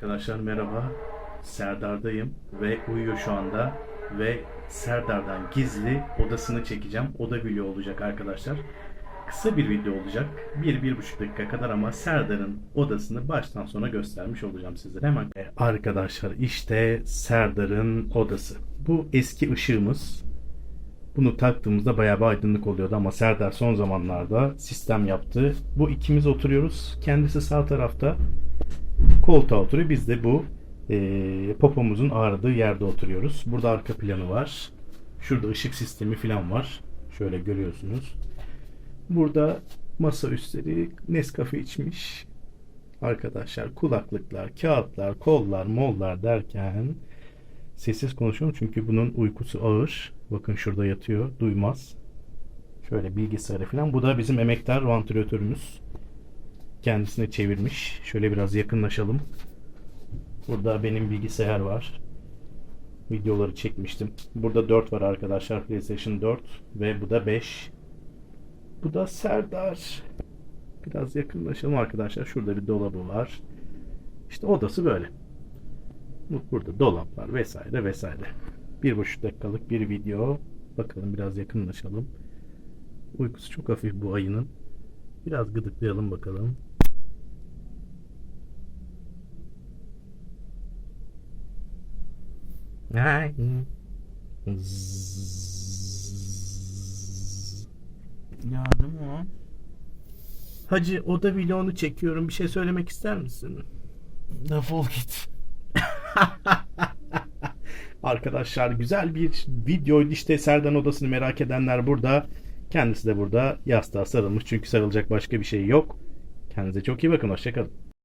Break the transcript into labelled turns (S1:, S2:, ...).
S1: Arkadaşlar merhaba. Serdar'dayım ve uyuyor şu anda ve Serdar'dan gizli odasını çekeceğim. Oda video olacak arkadaşlar. Kısa bir video olacak. 1-1,5 dakika kadar ama Serdar'ın odasını baştan sona göstermiş olacağım sizlere. Hemen E, arkadaşlar işte Serdar'ın odası. Bu eski ışığımız. Bunu taktığımızda bayağı bir aydınlık oluyordu ama Serdar son zamanlarda sistem yaptı. Bu ikimiz oturuyoruz. Kendisi sağ tarafta koltuğa oturuyor. Biz de bu eee, popomuzun ağrıdığı yerde oturuyoruz. Burada arka planı var. Şurada ışık sistemi falan var. Şöyle görüyorsunuz. Burada masa üstleri Nescafe içmiş. Arkadaşlar kulaklıklar, kağıtlar, kollar, mollar derken sessiz konuşuyorum çünkü bunun uykusu ağır. Bakın şurada yatıyor. Duymaz. Şöyle bilgisayarı falan. Bu da bizim emektar vantilatörümüz kendisine çevirmiş. Şöyle biraz yakınlaşalım. Burada benim bilgisayar var. Videoları çekmiştim. Burada 4 var arkadaşlar. PlayStation 4 ve bu da 5. Bu da Serdar. Biraz yakınlaşalım arkadaşlar. Şurada bir dolabı var. İşte odası böyle. Bu- Burada dolaplar vesaire vesaire. Bir buçuk dakikalık bir video. Bakalım biraz yakınlaşalım. Uykusu çok hafif bu ayının. Biraz gıdıklayalım bakalım. Ay. Zzz.
S2: Yardım o.
S1: Hacı oda vlogunu çekiyorum. Bir şey söylemek ister misin?
S2: Defol git.
S1: Arkadaşlar güzel bir videoydu. İşte Serdan odasını merak edenler burada. Kendisi de burada yastığa sarılmış. Çünkü sarılacak başka bir şey yok. Kendinize çok iyi bakın. Hoşçakalın.